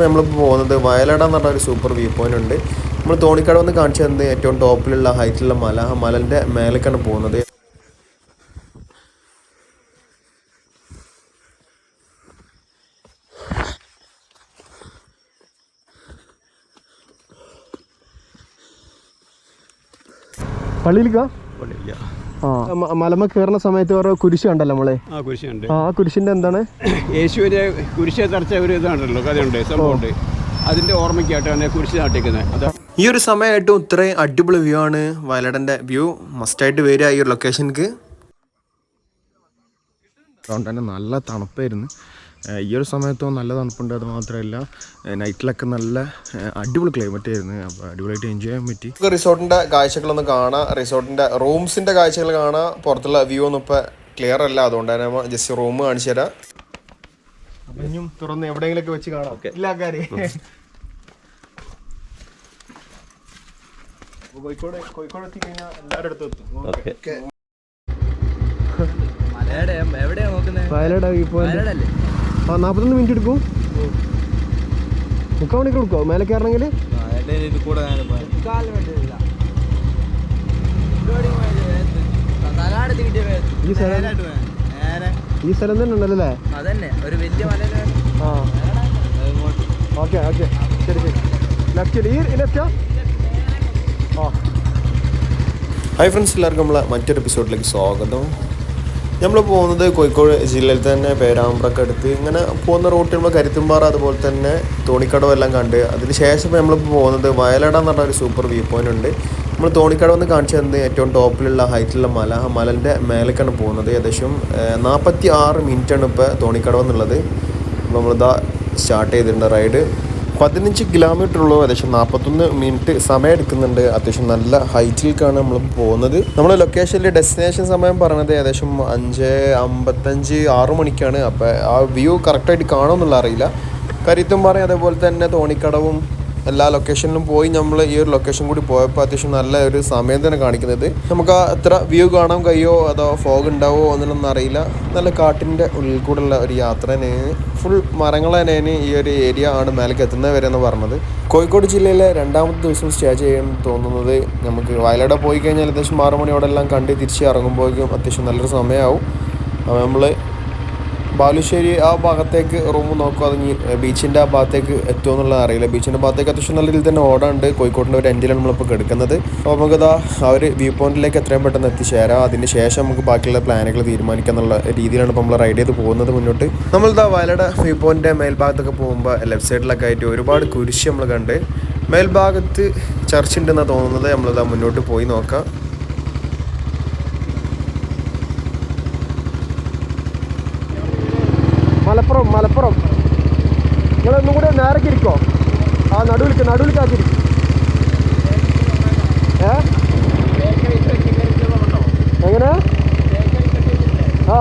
നമ്മൾ പോകുന്നത് വയലട എന്ന് പറഞ്ഞ ഒരു സൂപ്പർ വ്യൂ പോയിന്റ് ഉണ്ട്. നമ്മൾ തോണിക്കട വന്ന് കാണിച്ചു തന്നത് ഏറ്റവും ടോപ്പിലുള്ള ഹൈറ്റിലുള്ള മല. ആ മലന്റെ മേലേക്കാണ് പോകുന്നത്. പള്ളിയിലേക്കാ മ- മലമ കയറുന്ന സമയത്ത് ഓരോ കുരിശ് കണ്ടല്ലോ നമ്മളെ? ആ കുരിശുണ്ട് ആ കുരിശിന്റെ എന്താണ്? യേശുവിന്റെ കുരിശെ തറച്ച ഒരു ഇതാണല്ലോ കഥയുണ്ട് സംഭവമുണ്ട്. അതിന്റെ ഓർമ്മയ്ക്കായിട്ടാണ് കുരിശ് നാട്ടിക്കുന്നത് അതാ ഈ ഒരു സമയമായിട്ടും ഇത്രയും അടിപൊളി വ്യൂ ആണ് വയലടന്റെ വ്യൂ മസ്റ്റ് ആയിട്ട് വരിക ഈ ഒരു ലൊക്കേഷനിക്ക് അതുകൊണ്ട് തന്നെ നല്ല തണുപ്പായിരുന്നു. ഈ ഒരു സമയത്തോ നല്ല തണുപ്പുണ്ട് അത് മാത്രമല്ല നൈറ്റിലൊക്കെ നല്ല അടിപൊളി ക്ലൈമറ്റ് ആയിരുന്നു. അപ്പോൾ അടിപൊളിയായിട്ട് എൻജോയ് ചെയ്യാൻ പറ്റി. റിസോർട്ടിന്റെ കാഴ്ചകളൊന്ന് കാണാം. റിസോർട്ടിന്റെ റൂംസിന്റെ കാഴ്ചകൾ കാണാം. പുറത്തുള്ള വ്യൂ ഒന്നും ഇപ്പൊ ക്ലിയർ അല്ല. അതുകൊണ്ട് തന്നെ ജസ്റ്റ് റൂം കാണിച്ചു തരാം. ഇനിയും തുറന്ന് എവിടെയെങ്കിലൊക്കെ വെച്ച് കാണാം. ഇല്ല കാര്യം കോഴിക്കോട് കോഴിക്കോട് എത്തിക്കഴിഞ്ഞാൽ എല്ലാവരുടെ അടുത്തും എത്തും. നോക്കുന്നത് വയലാട് വ്യൂ പോയിന്റ് വയനാടല്ലേ ആ നാൽപ്പത്തൊന്ന് മിനിറ്റ് എടുക്കും. മുക്കാൽ മണിക്കൂർ എടുക്കുമോ മേലെ കയറണമെങ്കിൽ? ഈ സ്ഥലം തന്നെ ഉണ്ടല്ലേ ഓക്കെ ഓക്കെ. ശരി ശരി. ലെഫ്റ്റ് ഈ ലെഫ്റ്റാ ആ? ഹായ് ഫ്രണ്ട്സ് എല്ലാവർക്കും നമ്മളെ മറ്റൊരു എപ്പിസോഡിലേക്ക് സ്വാഗതം. നമ്മൾ പോകുന്നത് കോഴിക്കോട് ജില്ലയിൽ തന്നെ പേരാമ്പ്രക്ക് അടുത്ത്. ഇങ്ങനെ പോകുന്ന റൂട്ടിൽ നമ്മൾ കരുത്തുംപാറ അതുപോലെ തന്നെ തോണിക്കടവ് എല്ലാം കണ്ട്. അതിന് ശേഷം നമ്മൾ പോകുന്നത് വയലട എന്ന് പറഞ്ഞ ഒരു സൂപ്പർ വ്യൂ പോയിന്റ് ഉണ്ട്. നമ്മൾ തോണിക്കടവ് വന്ന് കാണിച്ചു തന്നത് ഏറ്റവും ടോപ്പിലുള്ള ഹൈറ്റിലുള്ള മല. ആ മലന്റെ മേലേക്കാണ് പോകുന്നത്. ഏകദേശം നാൽപ്പത്തി ആറ് മിനിറ്റാണ് ഇപ്പോൾ തോണിക്കടവ് എന്നുള്ളത്. നമ്മളിതാ സ്റ്റാർട്ട് ചെയ്തിട്ടുണ്ട് റൈഡ് പതിനഞ്ച് കിലോമീറ്റർ ഉള്ളൂ ഏകദേശം നാൽപ്പത്തൊന്ന് മിനിറ്റ് സമയം എടുക്കുന്നുണ്ട് അത്യാവശ്യം നല്ല ഹൈറ്റിലേക്കാണ് നമ്മൾ പോകുന്നത്. നമ്മൾ ലൊക്കേഷനിൽ ഡെസ്റ്റിനേഷൻ സമയം പറഞ്ഞത് ഏകദേശം അഞ്ച് അമ്പത്തഞ്ച് ആറ് മണിക്കാണ്. അപ്പോൾ ആ വ്യൂ കറക്റ്റായിട്ട് കാണുമെന്നുള്ള അറിയില്ല. കരുത്തുംപാറ അതേപോലെ തന്നെ തോണിക്കടവും എല്ലാ ലൊക്കേഷനിലും പോയി നമ്മൾ ഈ ഒരു ലൊക്കേഷൻ കൂടി പോയപ്പോൾ അത്യാവശ്യം നല്ല ഒരു സമയം തന്നെ കാണിക്കുന്നത്. നമുക്ക് ആ എത്ര വ്യൂ കാണാൻ കഴിയോ? അതോ ഫോഗ് ഉണ്ടാവോ? എന്നൊന്നും അറിയില്ല. നല്ല കാട്ടിന്റെ ഉള്ളിൽ കൂടെയുള്ള ഒരു യാത്ര തന്നെയാണ്. ഫുൾ മരങ്ങൾ തന്നെയാണ് ഈ ഒരു ഏരിയ ആണ് മേലേക്ക് എത്തുന്നത് വരെ എന്ന് പറഞ്ഞത്. കോഴിക്കോട് ജില്ലയിലെ രണ്ടാമത്തെ ദിവസം സ്റ്റേ ചെയ്യാൻ തോന്നുന്നത് നമുക്ക് വയലാട് പോയി കഴിഞ്ഞാൽ ഏകദേശം ആറ് മണിയോടെല്ലാം കണ്ട് തിരിച്ച് ഇറങ്ങുമ്പോഴേക്കും അത്യാവശ്യം നല്ലൊരു സമയമാവും. നമ്മൾ ബാലുശ്ശേരി ആ ഭാഗത്തേക്ക് റൂം നോക്കുക അത് ബീച്ചിന്റെ ആ ഭാഗത്തേക്ക് എത്തുമോ എന്നുള്ളത് അറിയില്ല. ബീച്ചിന്റെ ഭാഗത്തേക്ക് അത്യാവശ്യം നല്ല രീതിയിൽ തന്നെ ഓടാണ്ട് കോഴിക്കോടിന്റെ ഒരു എൻഡിലാണ് നമ്മളിപ്പോൾ കിടക്കുന്നത്. അപ്പോൾ നമുക്കതാ ആ ഒരു വ്യൂ പോയിന്റിലേക്ക് എത്രയും പെട്ടെന്ന് എത്തിച്ചേരാം. അതിന് ശേഷം നമുക്ക് ബാക്കിയുള്ള പ്ലാനുകൾ തീരുമാനിക്കുക എന്നുള്ള രീതിയിലാണ് ഇപ്പോൾ നമ്മൾ റൈഡ് ചെയ്ത് പോകുന്നത് മുന്നോട്ട്. നമ്മളിതാ വയലയുടെ വ്യൂ പോയിന്റെ മേൽഭാഗത്തൊക്കെ പോകുമ്പോൾ ലെഫ്റ്റ് സൈഡിലൊക്കെ ആയിട്ട് ഒരുപാട് കുരിശ് നമ്മൾ കണ്ട് മേൽഭാഗത്ത് ചർച്ച് ഉണ്ടെന്നാണ് തോന്നുന്നത്. നമ്മളിതാ മുന്നോട്ട് പോയി നോക്കാം. മലപ്പുറം മലപ്പുറം. നിങ്ങളൊന്നും കൂടെ നേരക്ക് ഇരിക്കോ ആ നടുവിൽക്ക് നടുവിൽക്കാക്കിരിക്കും ഏ? എങ്ങനെ? ആ.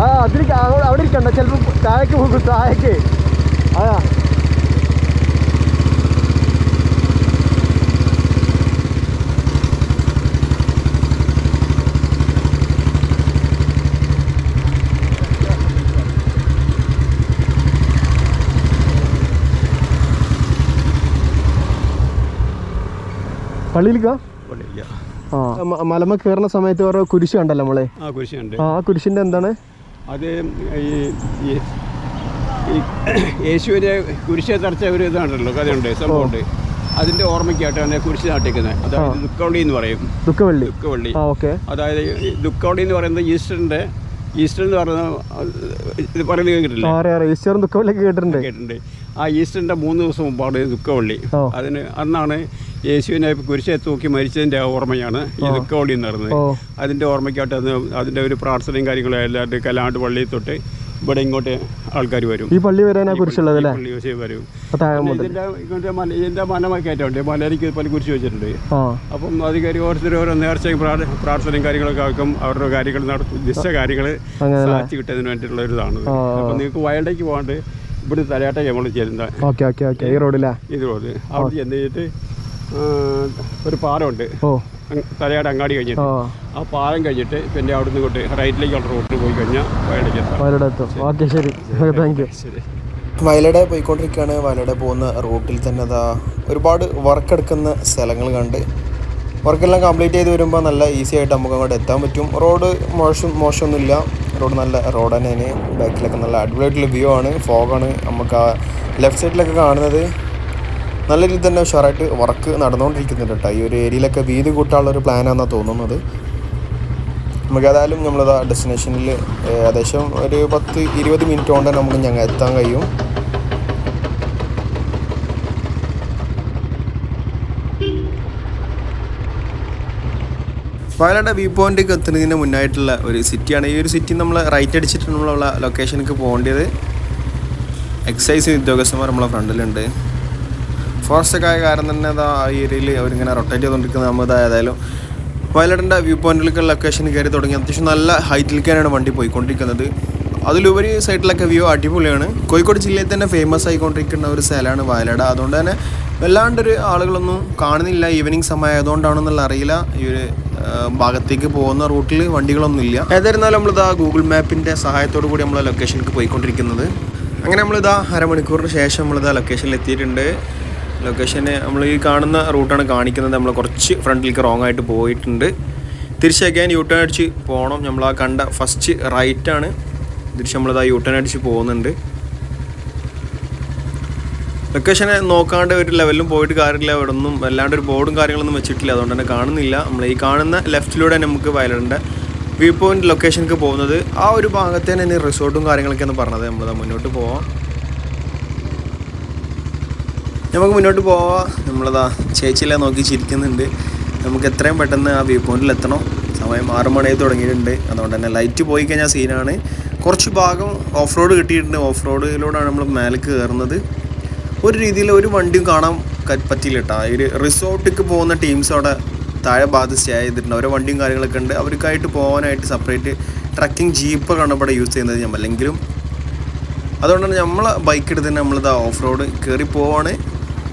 ആ അതിലേക്ക് അവിടെ ഇരിക്കണ്ട. ചിലപ്പോൾ താഴേക്ക് പോകും താഴേക്ക്. ആ. പള്ളിയിലേക്കാ ആ. മലമ കയറുന്ന സമയത്ത് ഓരോ കുരിശ് കണ്ടല്ലോ നമ്മളെ? ആ കുരിശുണ്ട്. ആ കുരിശിന്റെ എന്താണ്? അത് ഈ ഈ- ഈ യേശുവിനെ കുരിശെ തറച്ച ഒരു ഇതാണല്ലോ കഥയുണ്ട് സംഭവമുണ്ട്. അതിന്റെ ഓർമ്മയ്ക്കായിട്ടാണ് കുരിശ് നാട്ടിക്കുന്നത് അതായത് ദുഃഖവള്ളി എന്ന് പറയും. ദുഃഖവള്ളി. ദുഃഖവള്ളി. അതായത് ദുഃഖവള്ളി എന്ന് പറയുന്നത് ഈസ്റ്ററിന്റെ ഈസ്റ്റർ എന്ന് പറയുന്ന ഇത് പറയുന്നത് കേട്ടിട്ടില്ല? ഈസ്റ്ററും കേട്ടിട്ടുണ്ട്. കേട്ടിട്ടുണ്ട്. ആ ഈസ്റ്ററിന്റെ മൂന്ന് ദിവസം മുമ്പാണ് ദുഃഖവള്ളി. അതിന് അന്നാണ് യേശുവിനെ കുരിശെ തൂക്കി മരിച്ചതിന്റെ ഓർമ്മയാണ് ഈ ദുഃഖവള്ളി ഓ. അതിന്റെ ഓർമ്മയ്ക്കായിട്ട് അന്ന് അതിന്റെ ഒരു പ്രാർത്ഥനയും കാര്യങ്ങളും എല്ലാവരും കലാണ്ട് പള്ളി തൊട്ട് ഇവിടെ ഇങ്ങോട്ട് ആൾക്കാർ വരും. ഈ പള്ളി വരാനാ കുരിശുള്ളത് പള്ളി ദിവസം വരും ഇതിന്റെ മല ഇതിന്റെ മനമൊക്കെയായിട്ടുണ്ട് മലയിലേക്ക് പല കുരിശ് വെച്ചിട്ടുണ്ട്. അപ്പം അത് കയറി ഓരോരുത്തർ ഓരോ നേർച്ചയും പ്രാർത്ഥനയും കാര്യങ്ങളൊക്കെ ആക്കും. അവരുടെ കാര്യങ്ങൾ നടത്തും ദിശ കാര്യങ്ങൾ സാധിച്ചു കിട്ടുന്നതിന് വേണ്ടിയിട്ടുള്ള ഒരു ഇതാണ്. അപ്പം നിങ്ങൾക്ക് വയലിലേക്ക് പോകാണ്ട് ഇവിടെ തലയാട്ട നമ്മൾ ചെല്ലുന്ന ഓക്കെ ഓക്കെ ഓക്കെ. ഈ റോഡിലാ? ഇത് റോഡ്. അവിടെ ചെന്ന് കഴിഞ്ഞിട്ട് ഒരു പാലമുണ്ട് ഓ. തലയാട് അങ്ങാടി കഴിഞ്ഞിട്ട്. ആ പാലം കഴിഞ്ഞിട്ട് പിന്നെ അവിടെ നിന്ന് ഇങ്ങോട്ട് റൈറ്റിലേക്കുള്ള റോഡിൽ പോയി കഴിഞ്ഞാൽ എത്തും ഓക്കെ ശരി. താങ്ക് യു ശരി. വയലടെ പോയിക്കൊണ്ടിരിക്കുകയാണ്. വയലട പോകുന്ന റൂട്ടിൽ തന്നെ അതാ ഒരുപാട് വർക്ക് എടുക്കുന്ന സ്ഥലങ്ങൾ കണ്ട് വർക്കെല്ലാം കംപ്ലീറ്റ് ചെയ്ത് വരുമ്പോൾ നല്ല ഈസി ആയിട്ട് നമുക്ക് അങ്ങോട്ട് എത്താൻ പറ്റും. റോഡ് മോശം മോശമൊന്നുമില്ല. റോഡ് നല്ല റോഡ് തന്നെയാണ് ബാക്കിലൊക്കെ നല്ല അടിപൊളിയായിട്ടുള്ള വ്യൂ ആണ്. ഫോഗാണ് നമുക്ക് ആ ലെഫ്റ്റ് സൈഡിലൊക്കെ കാണുന്നത് നല്ല രീതിയിൽ തന്നെ ഉഷാറായിട്ട് വർക്ക് നടന്നുകൊണ്ടിരിക്കുന്നുണ്ട് കേട്ടോ. ഈ ഒരു ഏരിയയിലൊക്കെ വീതി കൂട്ടാനുള്ള ഒരു പ്ലാനാണെന്നാണ് തോന്നുന്നത്. നമുക്ക് ഏതായാലും നമ്മളത് ഡെസ്റ്റിനേഷനിൽ ഏകദേശം ഒരു പത്ത് ഇരുപത് മിനിറ്റ് കൊണ്ട് നമുക്ക് ഞങ്ങൾ എത്താൻ കഴിയും. വയനാട് വ്യൂ പോയിന്റിലേക്ക് എത്തുന്നതിന് മുന്നായിട്ടുള്ള ഒരു സിറ്റിയാണ് ഈ ഒരു സിറ്റി നമ്മൾ റൈറ്റ് അടിച്ചിട്ട് നമ്മളുള്ള ലൊക്കേഷനിലേക്ക് പോകേണ്ടത് എക്സൈസ് ഉദ്യോഗസ്ഥന്മാർ നമ്മളെ ഫ്രണ്ടിലുണ്ട്. ഫോറസ്റ്റൊക്കെ ആയ കാരണം തന്നെ അതാ ആ ഏരിയയിൽ അവരിങ്ങനെ റൊട്ടേറ്റ് ചെയ്തുകൊണ്ടിരിക്കുന്നത് നമ്മൾ ഏതായാലും വയലാടിന്റെ വ്യൂ പോയിന്റിലേക്കുള്ള ലൊക്കേഷൻ കയറി തുടങ്ങി. അത്യാവശ്യം നല്ല ഹൈറ്റിലേക്കാണ് വണ്ടി പോയിക്കൊണ്ടിരിക്കുന്നത്. അതിലുപരി സൈഡിലൊക്കെ വ്യൂ അടിപൊളിയാണ്. കോഴിക്കോട് ജില്ലയിൽ തന്നെ ഫേമസ് ആയിക്കൊണ്ടിരിക്കുന്ന ഒരു സ്ഥലമാണ് വയലാട്. അതുകൊണ്ട് തന്നെ വല്ലാണ്ടൊരു ആളുകളൊന്നും കാണുന്നില്ല. ഈവനിങ് സമയം ആയതുകൊണ്ടാണെന്നുള്ള അറിയില്ല. ഈ ഒരു ഭാഗത്തേക്ക് പോകുന്ന റൂട്ടിൽ വണ്ടികളൊന്നുമില്ല. ഏതായിരുന്നാലും നമ്മളിതാ ഗൂഗിൾ മാപ്പിന്റെ സഹായത്തോടു കൂടി നമ്മൾ ലൊക്കേഷനിലേക്ക് പോയിക്കൊണ്ടിരിക്കുന്നത്. അങ്ങനെ നമ്മളിതാ അരമണിക്കൂറിന് ശേഷം നമ്മളിതാ ലൊക്കേഷനിൽ എത്തിയിട്ടുണ്ട്. ലൊക്കേഷന് നമ്മൾ ഈ കാണുന്ന റൂട്ടാണ് കാണിക്കുന്നത്. നമ്മൾ കുറച്ച് ഫ്രണ്ടിലേക്ക് റോങ് ആയിട്ട് പോയിട്ടുണ്ട്. തിരിച്ചേക്കാൻ യൂ ടേൺ അടിച്ച് പോകണം നമ്മൾ ആ കണ്ട ഫസ്റ്റ് റൈറ്റാണ് തിരിച്ച് നമ്മളിതാ യൂ ടേൺ അടിച്ച് പോകുന്നുണ്ട്. ലൊക്കേഷനെ നോക്കാണ്ട് ഒരു ലെവലിലും പോയിട്ട് കാര്യമില്ല. ഇവിടെ ഒന്നും വല്ലാണ്ട് ഒരു ബോർഡും കാര്യങ്ങളൊന്നും വെച്ചിട്ടില്ല. അതുകൊണ്ട് തന്നെ കാണുന്നില്ല. നമ്മൾ ഈ കാണുന്ന ലെഫ്റ്റിലൂടെ നമുക്ക് വയലറിന്റെ വ്യൂ പോയിന്റ് ലൊക്കേഷനിലേക്ക് പോകുന്നത് ആ ഒരു ഭാഗത്തെ തന്നെ റിസോർട്ടും കാര്യങ്ങളൊക്കെയാണ് പറഞ്ഞത് നമ്മൾ മുന്നോട്ട് പോവാം. നമുക്ക് മുന്നോട്ട് പോവാം. നമ്മളതാ ചേച്ചിയിലെ നോക്കി ചിരിക്കുന്നുണ്ട്. നമുക്ക് എത്രയും പെട്ടെന്ന് ആ വ്യൂ പോയിന്റിൽ എത്തണം. സമയം ആറ് മണി തുടങ്ങിയിട്ടുണ്ട്. അതുകൊണ്ട് തന്നെ ലൈറ്റ് പോയി കഴിഞ്ഞാൽ സീനാണ് കുറച്ച് ഭാഗം ഓഫ് റോഡ് കിട്ടിയിട്ടുണ്ട്. ഓഫ് റോഡിലൂടെയാണ് നമ്മൾ മേലേക്ക് കയറുന്നത് ഒരു രീതിയിൽ ഒരു വണ്ടിയും കാണാൻ പറ്റിയില്ല കേട്ടോ ഒരു റിസോർട്ടിക്ക് പോകുന്ന ടീംസ് അവിടെ താഴെ ഭാഗത്ത് സ്റ്റേ ചെയ്തിട്ടുണ്ട്. ഓരോ വണ്ടിയും കാര്യങ്ങളൊക്കെ ഉണ്ട്. അവർക്കായിട്ട് പോകാനായിട്ട് സെപ്പറേറ്റ് ട്രക്കിംഗ് ജീപ്പൊക്കെയാണ് ഇവിടെ യൂസ് ചെയ്യുന്നത് ഞാൻ അല്ലെങ്കിലും അതുകൊണ്ടാണ് നമ്മൾ ബൈക്ക് എടുത്ത് തന്നെ നമ്മളിത് ഓഫ് റോഡ് കയറി പോവാണ്.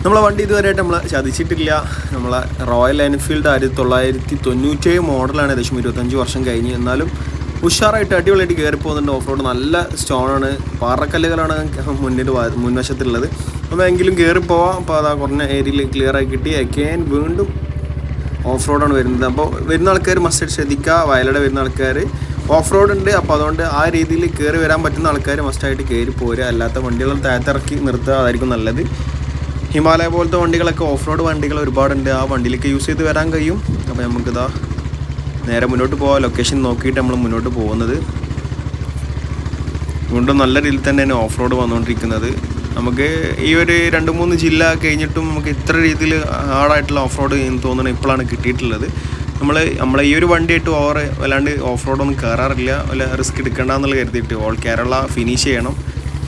നമ്മളെ വണ്ടി ഇതുവരെയായിട്ട് നമ്മൾ ചതിച്ചിട്ടില്ല. നമ്മളെ റോയൽ എൻഫീൽഡ് ആയിരത്തി തൊള്ളായിരത്തി തൊണ്ണൂറ്റേഴ് മോഡലാണ് ഏകദേശം ഇരുപത്തഞ്ച് വർഷം കഴിഞ്ഞ്. എന്നാലും ഉഷാറായിട്ട് അടിപൊളിയായിട്ട് കയറി പോകുന്നുണ്ട് ഓഫ് റോഡ് നല്ല സ്റ്റോണാണ് പാറക്കല്ലുകളാണ് മുന്നിൽ മുൻവശത്തുള്ളത്. അപ്പോൾ എങ്കിലും കയറി പോവാം. അപ്പോൾ അതാ കുറഞ്ഞ ഏരിയയിൽ ക്ലിയർ ആയി കിട്ടി. അക്കേൻ വീണ്ടും ഓഫ് റോഡാണ് വരുന്നത്. അപ്പോൾ വരുന്ന ആൾക്കാർ മസ്റ്റ് ശ്രദ്ധിക്കുക. വയലട വരുന്ന ആൾക്കാർ ഓഫ് റോഡ് ഉണ്ട്. അപ്പോൾ അതുകൊണ്ട് ആ രീതിയിൽ കയറി വരാൻ പറ്റുന്ന ആൾക്കാർ മസ്റ്റായിട്ട് കയറി പോരുക. അല്ലാത്ത വണ്ടികൾ താഴത്തിറക്കി നിർത്തുക അതായിരിക്കും നല്ലത്. ഹിമാലയ പോലത്തെ വണ്ടികളൊക്കെ ഓഫ് റോഡ് വണ്ടികൾ ഒരുപാടുണ്ട്. ആ വണ്ടിയിലേക്ക് യൂസ് ചെയ്ത് വരാൻ കഴിയും. അപ്പോൾ നമുക്കിതാ നേരെ മുന്നോട്ട് പോകാം ലൊക്കേഷൻ നോക്കിയിട്ട് നമ്മൾ മുന്നോട്ട് പോകുന്നത്. വീണ്ടും നല്ല രീതിയിൽ തന്നെയാണ് ഓഫ് റോഡ് വന്നുകൊണ്ടിരിക്കുന്നത് നമുക്ക് ഈ ഒരു രണ്ട് മൂന്ന് ജില്ല കഴിഞ്ഞിട്ടും നമുക്ക് ഇത്ര രീതിയിൽ ഹാർഡായിട്ടുള്ള ഓഫ് റോഡ് എന്ന് തോന്നുന്നു ഇപ്പോഴാണ് കിട്ടിയിട്ടുള്ളത്. നമ്മൾ നമ്മളെ ഈ ഒരു വണ്ടിയായിട്ട് ഓവർ വല്ലാണ്ട് ഓഫ് റോഡൊന്നും കയറാറില്ല വല്ല റിസ്ക് എടുക്കണ്ടെന്നുള്ള കരുതിയിട്ട് ഓൾ കേരള ഫിനിഷ് ചെയ്യണം.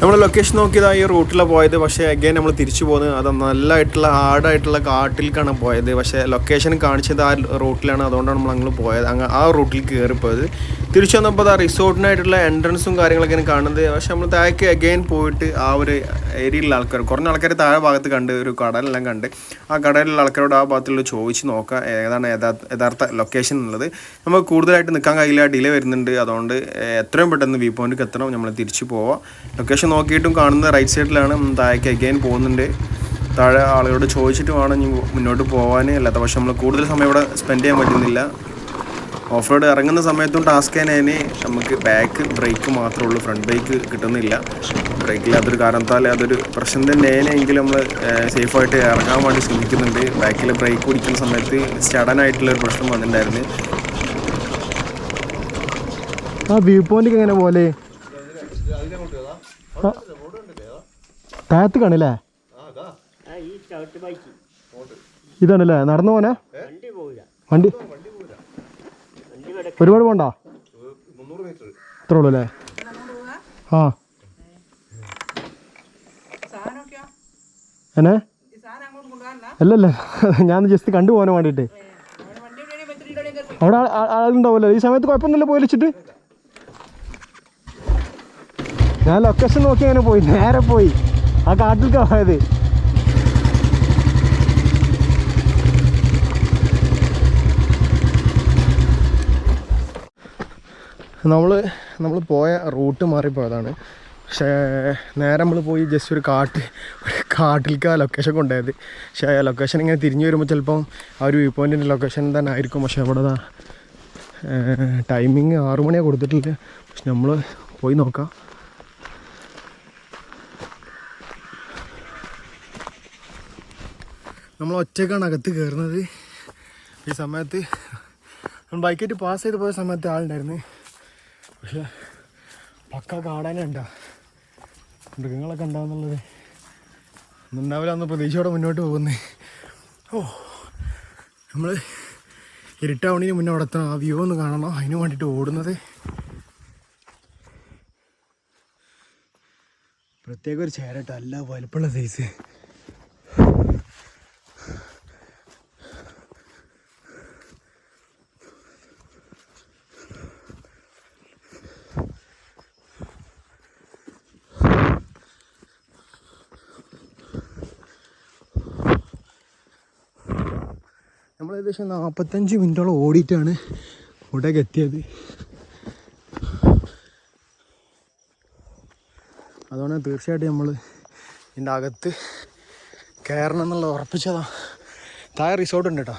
നമ്മൾ ലൊക്കേഷൻ നോക്കിയതാ ഈ റൂട്ടിലാണ് പോയത്. പക്ഷേ അഗൈൻ നമ്മൾ തിരിച്ചു പോകുന്നത് അത് നല്ലതായിട്ടുള്ള ഹാർഡായിട്ടുള്ള കാട്ടിലേക്കാണ് പോയത്. പക്ഷേ ലൊക്കേഷൻ കാണിച്ചത് ആ റൂട്ടിലാണ്. അതുകൊണ്ടാണ് നമ്മൾ അങ്ങ് പോയത്. അങ്ങ് ആ റൂട്ടിൽ കയറിപ്പോയത് തിരിച്ചു വന്നപ്പോൾ ആ റിസോർട്ടിനായിട്ടുള്ള എൻട്രൻസും കാര്യങ്ങളൊക്കെയാണ് കാണുന്നത്. പക്ഷേ നമ്മൾ താഴേക്ക് അഗൈൻ പോയിട്ട് ആ ഒരു ഏരിയയിലുള്ള ആൾക്കാർ കുറഞ്ഞ ആൾക്കാർ താഴെ ഭാഗത്ത് കണ്ട് ഒരു കടലെല്ലാം കണ്ട് ആ കടലിലുള്ള ആൾക്കാരോട് ആ ഭാഗത്തുള്ള ചോദിച്ച് നോക്കാം ഏതാണ് യഥാർത്ഥ യഥാർത്ഥ ലൊക്കേഷൻ എന്നുള്ളത്. നമുക്ക് കൂടുതലായിട്ട് നിൽക്കാൻ കഴിയില്ല. ഡിലേ വരുന്നുണ്ട്. അതുകൊണ്ട് എത്രയും പെട്ടെന്ന് വ്യൂ പോയിന്റിൽ എത്തണം. നമ്മൾ തിരിച്ചു പോവാം. ലൊക്കേഷൻ നോക്കിയിട്ടും കാണുന്നത് റൈറ്റ് സൈഡിലാണ് താഴേക്ക് അഗൈൻ പോകുന്നുണ്ട്. താഴെ ആളുകളോട് ചോദിച്ചിട്ട് വേണം ഇനി മുന്നോട്ട് പോകാൻ അല്ലാത്ത പക്ഷെ നമ്മൾ കൂടുതൽ സമയം ഇവിടെ സ്പെൻഡ് ചെയ്യാൻ പറ്റുന്നില്ല. ഓഫ് റോഡ് ഇറങ്ങുന്ന സമയത്തും ടാസ്ക് തന്നെ നമുക്ക് ബാക്ക് ബ്രേക്ക് മാത്രമേ ഉള്ളൂ. ഫ്രണ്ട് ബ്രേക്ക് കിട്ടുന്നില്ല. ബ്രേക്കില്ലാത്തൊരു കാരണത്താൽ അതൊരു പ്രശ്നം തന്നെയാണ്. എങ്കിലും നമ്മൾ സേഫായിട്ട് ഇറങ്ങാൻ വേണ്ടി ശ്രമിക്കുന്നുണ്ട്. ബാക്കിൽ ബ്രേക്ക് പിടിക്കുന്ന സമയത്ത് സ്റ്റഡനായിട്ടുള്ള ഒരു പ്രശ്നം വന്നിട്ടുണ്ടായിരുന്നു. ആ വ്യൂ പോയിന്റ് എങ്ങനെ പോലെ? താഴത്ത് കാണില്ലേ ഇതാണല്ലേ? നടന്നു പോനെ വണ്ടി ഒരുപാട് പോണ്ട? ഇത്ര ഉള്ളു അല്ലേ? ആ. എന്നെ? അല്ലല്ല. ഞാൻ ജസ്റ്റ് കണ്ടു പോകാൻ വേണ്ടിയിട്ട്. അവിടെ ആളുണ്ടാവുമല്ലോ. ഈ സമയത്ത് കുഴപ്പമൊന്നുമില്ല പോയി വെച്ചിട്ട് ഞാൻ ലൊക്കേഷൻ നോക്കി അങ്ങനെ പോയി. നേരെ പോയി. ആ കാട്ടിൽ പോയത്. നമ്മൾ നമ്മൾ പോയ റൂട്ട് മാറിപ്പോയതാണ് പക്ഷേ നേരെ നമ്മൾ പോയി ജസ്റ്റ് ഒരു കാട്ട് ഒരു കാട്ടിലേക്ക് ആ ലൊക്കേഷൻ കൊണ്ടുപോയത്. പക്ഷേ ആ ലൊക്കേഷൻ ഇങ്ങനെ തിരിഞ്ഞു വരുമ്പോൾ ചിലപ്പം ആ ഒരു വ്യൂ പോയിന്റിന്റെ ലൊക്കേഷൻ തന്നെ ആയിരിക്കും. പക്ഷേ അവിടെ ടൈമിങ് ആറു മണിയാണ് കൊടുത്തിട്ടില്ല. പക്ഷെ നമ്മൾ പോയി നോക്കാം. നമ്മൾ ഒറ്റക്കാണ് അകത്ത് കയറുന്നത്. ഈ സമയത്ത് നമ്മൾ ബൈക്കായിട്ട് പാസ് ചെയ്ത് പോയ സമയത്ത് ആളുണ്ടായിരുന്നു. പക്ഷെ പക്ക കാടാനെ ഉണ്ടാ മൃഗങ്ങളൊക്കെ ഉണ്ടാവുന്നുള്ളത്. ഉണ്ടാവില്ല അന്ന് പ്രതീക്ഷയോടെ മുന്നോട്ട് പോകുന്നത് ഓ നമ്മൾ ഇരുട്ടാവണിന് മുന്നേ അവിടെ ആ വ്യൂ ഒന്ന് കാണണം. അതിന് വേണ്ടിയിട്ട് ഓടുന്നത്. പ്രത്യേക ഒരു ചേരട്ടല്ല അല്ല വലുപ്പമുള്ള സൈസ് നമ്മൾ ഏകദേശം നാൽപ്പത്തഞ്ച് മിനിറ്റോളം ഓടിയിട്ടാണ് ഇവിടേക്ക് എത്തിയത്. അതുകൊണ്ട് തീർച്ചയായിട്ടും നമ്മൾ ഇതിന്റെ അകത്ത് കയറണം എന്നുള്ള ഉറപ്പിച്ചതാണ് താഴെ റിസോർട്ട് ഉണ്ട് കേട്ടോ.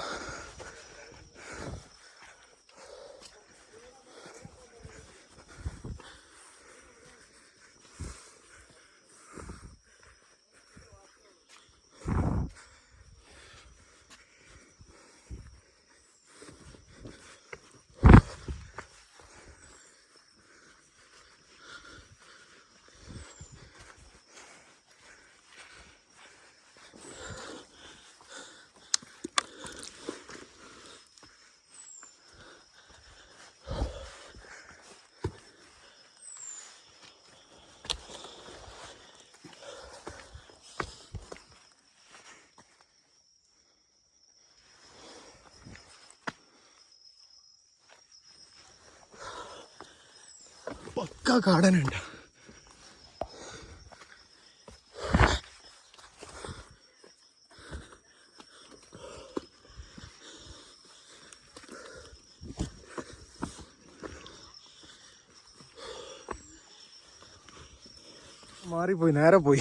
പക്ക കാടനുണ്ട്. മാറിപ്പോയി നേരെ പോയി.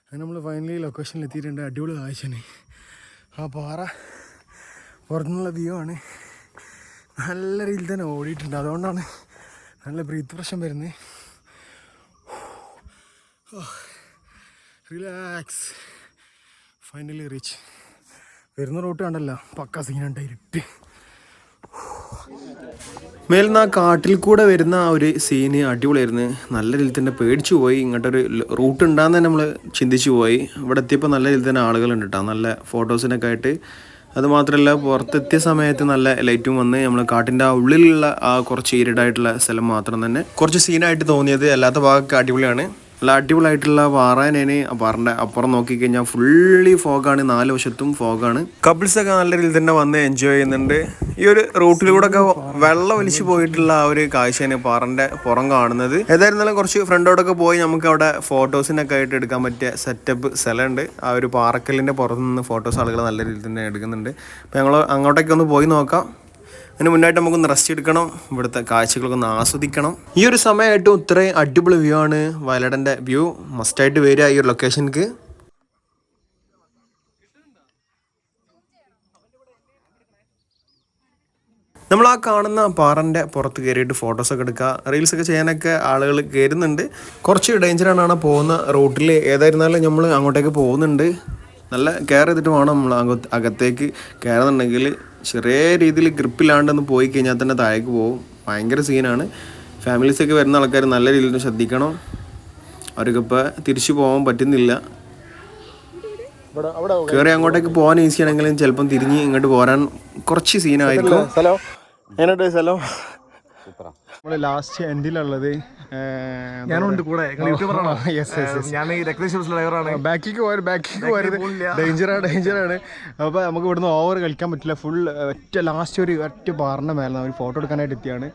അങ്ങനെ നമ്മൾ ഫൈനലി ലൊക്കേഷനിൽ എത്തിയിട്ടുണ്ട്. അടിപൊളി കാഴ്ചയാണ് ആ പാറ പുറത്തുനിന്നുള്ള വ്യൂ ആണ്. നല്ല രീതിയിൽ തന്നെ ഓടിയിട്ടുണ്ട്. അതുകൊണ്ടാണ് നല്ല ബ്രീത്ത് പ്രശ്നം വരുന്നത് റിലാക്സ് ഫൈനലി റീച്ച് വരുന്ന റൂട്ട് കണ്ടല്ലോ. പക്ക സീനുണ്ട് ഇരുട്ട്. മേൽന്ന് ആ കാട്ടിൽ കൂടെ വരുന്ന ആ ഒരു സീന് അടിപൊളിയായിരുന്നു. നല്ല രീതിയിൽ തന്നെ പേടിച്ചു പോയി. ഇങ്ങോട്ടൊരു റൂട്ട് ഉണ്ടാകുന്ന നമ്മൾ ചിന്തിച്ചു പോയി. ഇവിടെ എത്തിയപ്പോൾ നല്ല രീതിയിൽ തന്നെ ആളുകളുണ്ട് കേട്ടോ നല്ല ഫോട്ടോസിനൊക്കെ ആയിട്ട്. അതുമാത്രമല്ല പുറത്തെത്തിയ സമയത്ത് നല്ല ലൈറ്റും വന്ന് നമ്മൾ കാട്ടിന്റെ ആ ഉള്ളിലുള്ള ആ കുറച്ച് ഇരുടായിട്ടുള്ള സ്ഥലം മാത്രം തന്നെ കുറച്ച് സീനായിട്ട് തോന്നിയത് അല്ലാത്ത ഭാഗമൊക്കെ അടിപൊളിയാണ്. നല്ല അടിപൊളിയായിട്ടുള്ള പാറാനേന് പാറിന്റെ അപ്പുറം നോക്കിക്കഴിഞ്ഞാൽ ഫുള്ളി ഫോഗാണ് നാല് വശത്തും ഫോഗാണ് കപ്പിൾസ് ഒക്കെ നല്ല രീതിയിൽ തന്നെ വന്ന് എൻജോയ് ചെയ്യുന്നുണ്ട്. ഈ ഒരു റൂട്ടിലൂടെ ഒക്കെ വെള്ളം ഒലിച്ചു പോയിട്ടുള്ള ആ ഒരു കാഴ്ചയാണ് പാറന്റെ പുറം കാണുന്നത്. ഏതായിരുന്നാലും കുറച്ച് ഫ്രണ്ടോടൊക്കെ പോയി നമുക്ക് അവിടെ ഫോട്ടോസിനൊക്കെ ആയിട്ട് എടുക്കാൻ പറ്റിയ സെറ്റപ്പ് സ്ഥലമുണ്ട്. ആ ഒരു പാറക്കല്ലിന്റെ പുറത്ത് നിന്ന് ഫോട്ടോസ് ആളുകൾ നല്ല രീതിയിൽ തന്നെ എടുക്കുന്നുണ്ട്. അപ്പോൾ ഞങ്ങൾ അങ്ങോട്ടേക്കൊന്ന് പോയി നോക്കാം. അതിന് മുന്നായിട്ട് നമുക്കൊന്ന് റെസ്റ്റ് എടുക്കണം. ഇവിടുത്തെ കാഴ്ചകളൊക്കെ ഒന്ന് ആസ്വദിക്കണം. ഈ ഒരു സമയമായിട്ടും ഇത്രയും അടിപൊളി വ്യൂ ആണ് വയലടന്റെ വ്യൂ മസ്റ്റായിട്ട് വരിക ഈ ഒരു ലൊക്കേഷനിക്ക് നമ്മൾ ആ കാണുന്ന പാറന്റെ പുറത്ത് കയറിയിട്ട് ഫോട്ടോസൊക്കെ എടുക്കുക. റീൽസൊക്കെ ചെയ്യാനൊക്കെ ആളുകൾ കയറുന്നുണ്ട്. കുറച്ച് ഡേഞ്ചറാണ് പോകുന്ന റൂട്ടിൽ ഏതായിരുന്നാലും നമ്മൾ അങ്ങോട്ടേക്ക് പോകുന്നുണ്ട്. നല്ല കെയർ ചെയ്തിട്ട് വേണം നമ്മൾ അകത്ത് അകത്തേക്ക് കയറുന്നുണ്ടെങ്കിൽ ചെറിയ രീതിയിൽ ഗ്രിപ്പില്ലാണ്ടൊന്ന് പോയി കഴിഞ്ഞാൽ തന്നെ താഴേക്ക് പോകും. ഭയങ്കര സീനാണ്. ഫാമിലീസൊക്കെ വരുന്ന ആൾക്കാർ നല്ല രീതിയിൽ ശ്രദ്ധിക്കണം. അവർക്കിപ്പോൾ തിരിച്ചു പോകാൻ പറ്റുന്നില്ല. കയറി അങ്ങോട്ടേക്ക് പോകാൻ ഈസി ആണെങ്കിലും ചിലപ്പം തിരിഞ്ഞ് ഇങ്ങോട്ട് പോരാൻ കുറച്ച് സീനായിരിക്കും. സ്ഥലം എങ്ങനെയുണ്ട് സ്ഥലം നമ്മൾ ലാസ്റ്റ് എൻഡിലുള്ളത് ഞാനുണ്ട് കൂടെ. ഞാൻ ഈ രക്തശിവസ് ഡ്രൈവറാണ് ബാക്കിക്ക് പോയ ബാക്കിക്ക് പോയത് ഡേഞ്ചറാണ് ഡേഞ്ചറാണ് അപ്പോൾ നമുക്ക് ഇവിടുന്ന് ഓവർ കളിക്കാൻ പറ്റില്ല. ഫുൾ ഒറ്റ ലാസ്റ്റ് ഒരു ഒറ്റ പാറിന്റെ മേലെ ഒരു ഫോട്ടോ എടുക്കാനായിട്ട് എത്തിയാണ്.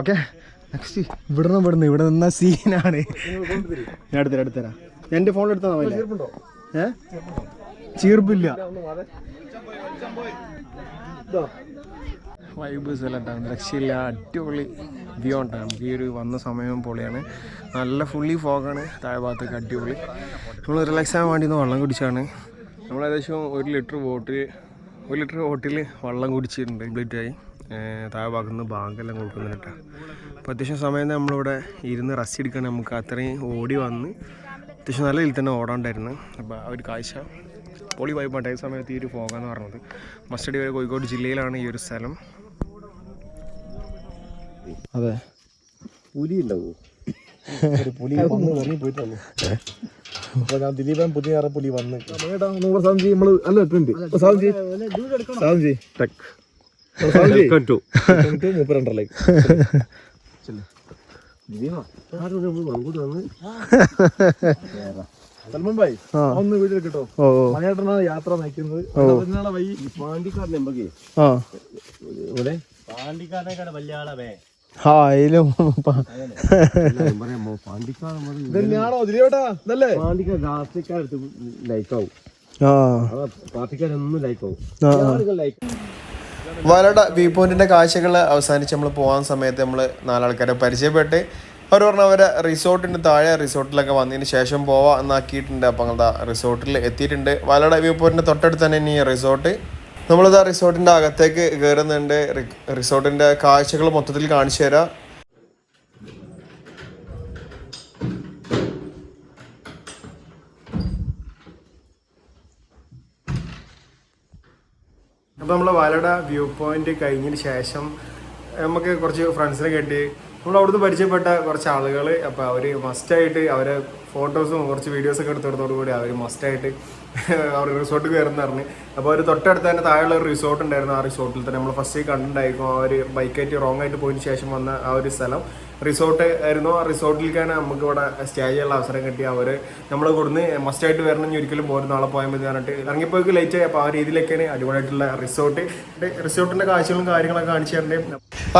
ഓക്കെ നെക്സ്റ്റ് ഇവിടുന്ന് ഇവിടുന്ന് ഇവിടെ നിന്ന സീനാണ് ഞാൻ എടുത്തരാം എടുത്തരാം. എന്റെ ഫോൺ എടുത്താൽ മതി. ഏ? ചീർപ്പില്ല. വൈബ് സ്ഥലത്താണ് രക്ഷയില്ല അടിപൊളി വ്യൂ ഉണ്ടാകും നമുക്ക് ഈ ഒരു വന്ന സമയം പൊളിയാണ്. നല്ല ഫുള്ളി ഫോഗാണ് താഴെ ഭാഗത്തൊക്കെ അടിപൊളി. നമ്മൾ റിലാക്സ് ആകാൻ വേണ്ടി വെള്ളം കുടിച്ചാണ്. നമ്മൾ ഏകദേശം ഒരു ലിറ്റർ ബോട്ടിൽ ഒരു ലിറ്റർ ബോട്ടിൽ വെള്ളം കുടിച്ചിട്ടുണ്ട് കംപ്ലീറ്റായി താഴെ ഭാഗത്ത് നിന്ന് ബാങ്കെല്ലാം കൊടുക്കുന്നുണ്ട് അപ്പോൾ അത്യാവശ്യം സമയം നമ്മളിവിടെ ഇരുന്ന് റസ്റ്റ് എടുക്കാൻ നമുക്ക് അത്രയും ഓടി വന്ന് അത്യാവശ്യം നല്ല രീതിയിൽ തന്നെ ഓടാണ്ടായിരുന്നു അപ്പോൾ ആ ഒരു കാഴ്ച. പൊളി വൈബായിട്ട് സമയത്ത് ഈ ഒരു ഫോഗാന്ന് പറഞ്ഞത്. മസ്റ്റഡി വരെ കോഴിക്കോട് ജില്ലയിലാണ് ഈ ഒരു സ്ഥലം. അതെ. പുലി ഉണ്ടാവോ പുലി വന്ന് ഇറങ്ങി പോയിട്ടുള്ളൂ അപ്പൊ ഞാൻ ദിലീപൻ പുതിയ പുലി വന്ന്. സാധനം ചെയ്യും നമ്മൾ അല്ല എട്ടുണ്ട് സാധനം ചെയ്യും. സാധനം ചെയ്യും. മൂപ്പരണ്ടല്ലേ സൽമാൻ ഭായി ഒന്ന് വീട്ടിൽ കിട്ടോ മലയാട്ടനാണ് യാത്ര നയിക്കുന്നത്. ആ. ഇവിടെ ആ വലിയ ഇതന്നെയാണോ വലയുടെ വ്യൂ പോയിന്റിന്റെ കാഴ്ചകൾ അവസാനിച്ച് നമ്മൾ പോകാൻ സമയത്ത് നമ്മൾ നാലാൾക്കാരെ പരിചയപ്പെട്ട് അവർ പറഞ്ഞാൽ അവരെ റിസോർട്ടിന് താഴെ റിസോർട്ടിലൊക്കെ വന്നതിന് ശേഷം പോവാ എന്നാക്കിയിട്ടുണ്ട്. അപ്പം റിസോർട്ടിൽ എത്തിയിട്ടുണ്ട്. വലയുടെ വ്യൂ പോയിന്റിന്റെ തൊട്ടടുത്ത് തന്നെ ഇനി റിസോർട്ട്. നമ്മളിതാ റിസോർട്ടിന്റെ അകത്തേക്ക് കയറുന്നുണ്ട്. റിസോർട്ടിന്റെ കാഴ്ചകൾ മൊത്തത്തിൽ കാണിച്ചു തരാം. അപ്പോൾ നമ്മൾ വലയുടെ വ്യൂ പോയിന്റ് കഴിഞ്ഞതിന് ശേഷം നമുക്ക് കുറച്ച് ഫ്രണ്ട്സിനെ കെട്ടി. നമ്മൾ അവിടുന്ന് പരിചയപ്പെട്ട കുറച്ച് ആളുകൾ അപ്പോൾ അവർ മസ്റ്റായിട്ട് അവരെ ഫോട്ടോസും കുറച്ച് വീഡിയോസൊക്കെ എടുത്തോടത്തോടുകൂടി അവർ മസ്റ്റായിട്ട് അവർ റിസോർട്ട് കയറുന്ന പറഞ്ഞ്. അപ്പോൾ അവർ തൊട്ടടുത്ത് തന്നെ താഴെയുള്ള ഒരു റിസോർട്ട് ഉണ്ടായിരുന്നു ആ റിസോർട്ടിൽ തന്നെ. നമ്മൾ ഫസ്റ്റ് കണ്ടിട്ടുണ്ടായിരിക്കും ആ ഒരു ബൈക്കായിട്ട് റോങ് ആയിട്ട് പോയതിന് ശേഷം വന്ന ആ ഒരു സ്ഥലം. റിസോർട്ട് ആയിരുന്നു. ആ റിസോർട്ടിലേക്കാണ് നമുക്ക് ഇവിടെ സ്റ്റേ ചെയ്യാനുള്ള അവസരം കിട്ടി. അവർ നമ്മൾ കൊടുന്ന് മസ്റ്റായിട്ട് വരണമെങ്കിൽ ഒരിക്കലും പോരും നാളെ പോയാൽ മതി പറഞ്ഞിട്ട് ഇറങ്ങിപ്പോയി ലേറ്റ് ആയി. അപ്പോൾ ആ രീതിയിലൊക്കെയാണ് അടിപൊളിയായിട്ടുള്ള റിസോർട്ട് റിസോർട്ടിന്റെ കാഴ്ചകളും കാര്യങ്ങളൊക്കെ കാണിച്ചു തരണ്ടേ.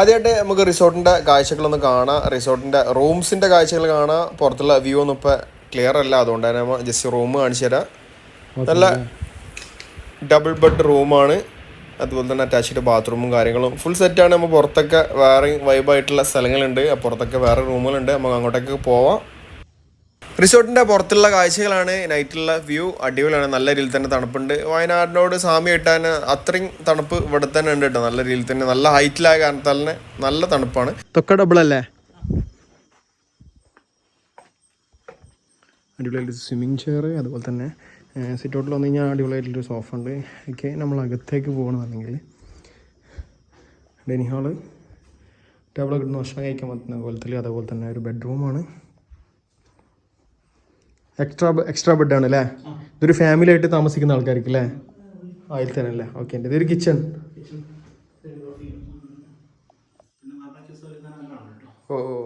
ആദ്യമായിട്ട് നമുക്ക് റിസോർട്ടിന്റെ കാഴ്ചകളൊന്ന് കാണാം. റിസോർട്ടിന്റെ റൂംസിന്റെ കാഴ്ചകൾ കാണാം. പുറത്തുള്ള വ്യൂ ഒന്നും ഇപ്പൊ ക്ലിയർ അല്ല. അതുകൊണ്ട് തന്നെ ജസ്റ്റ് റൂം കാണിച്ചു തരാം. നല്ല ഡബിൾ ബെഡ് റൂമാണ് അതുപോലെ തന്നെ അറ്റാച്ച്ഡ് ബാത്റൂമും കാര്യങ്ങളും. ഫുൾ സെറ്റാണ് നമ്മൾ പുറത്തൊക്കെ വേറെ വൈബായിട്ടുള്ള സ്ഥലങ്ങളുണ്ട്. അപ്പുറത്തൊക്കെ പുറത്തൊക്കെ വേറെ റൂമുകളുണ്ട്. നമുക്ക് അങ്ങോട്ടേക്ക് പോവാം. റിസോർട്ടിന്റെ പുറത്തുള്ള കാഴ്ചകളാണ്. നൈറ്റിലുള്ള വ്യൂ അടിപൊളിയാണ്. നല്ല രീതിയിൽ തന്നെ തണുപ്പുണ്ട്. വയനാടിനോട് സാമ്യം കിട്ടാൻ അത്രയും തണുപ്പ് ഇവിടെ തന്നെ ഉണ്ട് കേട്ടോ. നല്ല രീതിയിൽ തന്നെ നല്ല ഹൈറ്റിലായ കാരണത്താൽ തന്നെ നല്ല തണുപ്പാണ്. തൊക്കെ ഡബിൾ അല്ലേ? അടിപൊളിയായിട്ട് സ്വിമ്മിങ് ചെയർ അതുപോലെ തന്നെ സിറ്റ് ഔട്ടിൽ വന്നു കഴിഞ്ഞാൽ അടിപൊളിയായിട്ടൊരു സോഫ ഉണ്ട്. ഒക്കെ നമ്മൾ അകത്തേക്ക് പോകണമെന്നുണ്ടെങ്കിൽ ഡൈനിങ് ഹാൾ ടേബിളൊക്കെ ഇടുന്ന ഭക്ഷണം കഴിക്കാൻ പറ്റുന്ന കോലത്തിൽ അതുപോലെ തന്നെ ഒരു ബെഡ്റൂമാണ് എക്സ്ട്രാ എക്സ്ട്രാ ബെഡാണ് അല്ലേ? ഇതൊരു ഫാമിലി ആയിട്ട് താമസിക്കുന്ന ആൾക്കാർക്ക് അല്ലേ? അതിൽ തന്നെ അല്ലേ? ഓക്കെ എന്റെ ഇതൊരു കിച്ചൺ ഓ ഓ.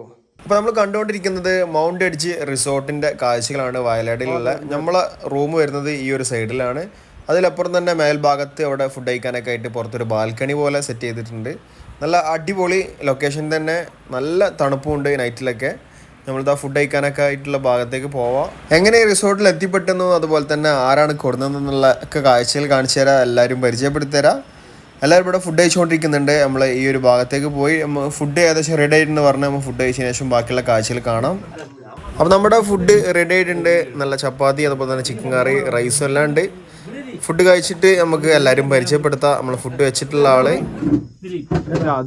അപ്പോൾ നമ്മൾ കണ്ടുകൊണ്ടിരിക്കുന്നത് മൗണ്ട് അടിച്ച് റിസോർട്ടിന്റെ കാഴ്ചകളാണ് വയനാട്ടിലുള്ള. നമ്മളെ റൂം വരുന്നത് ഈ ഒരു സൈഡിലാണ് അതിലപ്പുറം തന്നെ മേൽഭാഗത്ത് അവിടെ ഫുഡ് കഴിക്കാനൊക്കെ ആയിട്ട് പുറത്തൊരു ബാൽക്കണി പോലെ സെറ്റ് ചെയ്തിട്ടുണ്ട്. നല്ല അടിപൊളി ലൊക്കേഷൻ തന്നെ. നല്ല തണുപ്പുണ്ട് നൈറ്റിലൊക്കെ നമ്മളിതാ ഫുഡ് കഴിക്കാനൊക്കെ ആയിട്ടുള്ള ഭാഗത്തേക്ക് പോവാം. എങ്ങനെ ഈ റിസോർട്ടിൽ എത്തിപ്പെട്ടെന്നും അതുപോലെ തന്നെ ആരാണ് കൊടുക്കുന്നതെന്നുള്ള ഒക്കെ കാഴ്ചകൾ കാണിച്ചു തരാം. എല്ലാവരും പരിചയപ്പെടുത്തി തരാം. എല്ലാവരും ഇവിടെ ഫുഡ് കഴിച്ചുകൊണ്ടിരിക്കുന്നുണ്ട്. നമ്മൾ ഈ ഒരു ഭാഗത്തേക്ക് പോയി. ഫുഡ് ഏകദേശം റെഡി ആയിട്ടെന്ന് പറഞ്ഞാൽ നമ്മൾ ഫുഡ് കഴിച്ചതിന് ശേഷം ബാക്കിയുള്ള കാഴ്ചകൾ കാണാം. അപ്പോൾ നമ്മുടെ ഫുഡ് റെഡി ആയിട്ടുണ്ട്. നല്ല ചപ്പാത്തി അതുപോലെ തന്നെ ചിക്കൻ കറി റൈസും എല്ലാം ഉണ്ട്. ഫുഡ് കഴിച്ചിട്ട് നമുക്ക് എല്ലാവരും പരിചയപ്പെടുത്താം. നമ്മൾ ഫുഡ് വെച്ചിട്ടുള്ള ആൾ.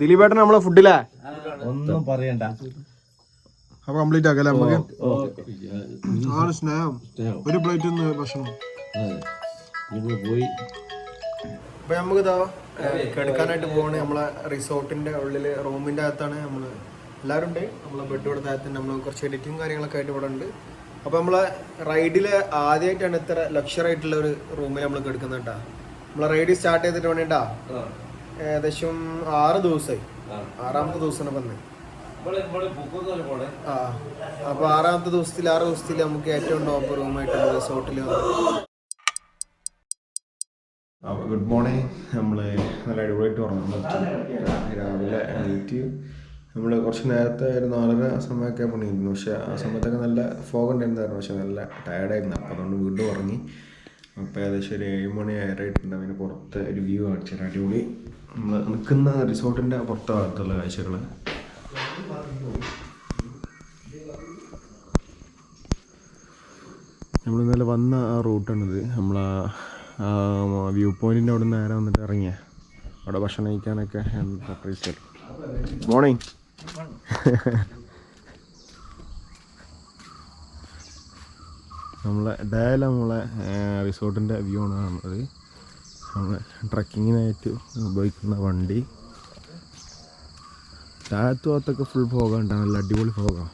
ദിലീപേട്ടൻ നമ്മളെ ഫുഡിലേ ഒന്നും പറയണ്ട. അപ്പൊ കംപ്ലീറ്റ് ആക്കല്ലേ നമുക്ക്? ആണ് സ്നേഹം. ഒരു പ്ലേറ്റ് ഭക്ഷണം. പോയി. അപ്പൊ നമുക്ക് ഇതാ കിടക്കാനായിട്ട് പോവാണ്. നമ്മളെ റിസോർട്ടിന്റെ ഉള്ളിൽ റൂമിന്റെ അകത്താണ് നമ്മൾ എല്ലാവരും ഉണ്ട് നമ്മളെ ബെഡ് ഇവിടെ താഴത്ത് നമ്മൾ കുറച്ച് എഡിറ്റിംഗ് കാര്യങ്ങളൊക്കെ ആയിട്ട് ഇവിടെ ഉണ്ട്. അപ്പൊ നമ്മളെ റൈഡിൽ ആദ്യമായിട്ടാണ് ഇത്ര ലക്ഷറി ആയിട്ടുള്ള ഒരു റൂമിൽ നമ്മൾ കിടക്കുന്നത് കേട്ടാ നമ്മളെ റൈഡ് സ്റ്റാർട്ട് ചെയ്തിട്ട് വേണ്ടിട്ടാ ഏകദേശം ആറ് ദിവസമായി ആറാമത്തെ ദിവസമാണ് വന്നത് ആ. അപ്പൊ ആറാമത്തെ ദിവസത്തിൽ ആറ് ദിവസത്തിൽ നമുക്ക് ഏറ്റവും ടോപ്പ് റൂമായിട്ട് റിസോർട്ടിൽ ഗുഡ് മോർണിംഗ് നമ്മൾ നല്ല അടിപൊളിയായിട്ട് ഉറങ്ങാൻ പറ്റും രാവിലെ എണീറ്റ് നമ്മൾ കുറച്ച് നേരത്തെ ഒരു നാലര സമയമൊക്കെ പണിയിരുന്നു പക്ഷെ ആ സമയത്തൊക്കെ നല്ല ഫോഗ് ഉണ്ടായിരുന്നായിരുന്നു. പക്ഷെ നല്ല ടയർഡായിരുന്നു അപ്പോൾ അതുകൊണ്ട് വീണ്ടും ഉറങ്ങി. അപ്പോൾ ഏകദേശം ഒരു ഏഴ് മണി ആയിട്ടുണ്ട്. അതിന് പുറത്ത് ഒരു വ്യൂ കാണിച്ചു അടിപൊളി. നമ്മൾ നിൽക്കുന്ന റിസോർട്ടിന്റെ പുറത്തെ ഭാഗത്തുള്ള കാഴ്ചകൾ നമ്മൾ ഇന്നലെ വന്ന ആ റൂട്ടാണിത്. നമ്മൾ ആ വ്യൂ പോയിന്റിന്റെ അവിടെ നിന്ന് നേരെ വന്നിട്ട് ഇറങ്ങിയ. അവിടെ ഭക്ഷണം കഴിക്കാനൊക്കെ മോർണിംഗ് നമ്മളെ ഡയല നമ്മളെ റിസോർട്ടിന്റെ വ്യൂ ആണ് കാണുന്നത്. നമ്മൾ ട്രക്കിങ്ങിനായിട്ട് ഉപയോഗിക്കുന്ന വണ്ടി. താഴത്തു ഭാഗത്തൊക്കെ ഫുൾ ഫോഗാണ് നല്ല അടിപൊളി ഫോഗാണ്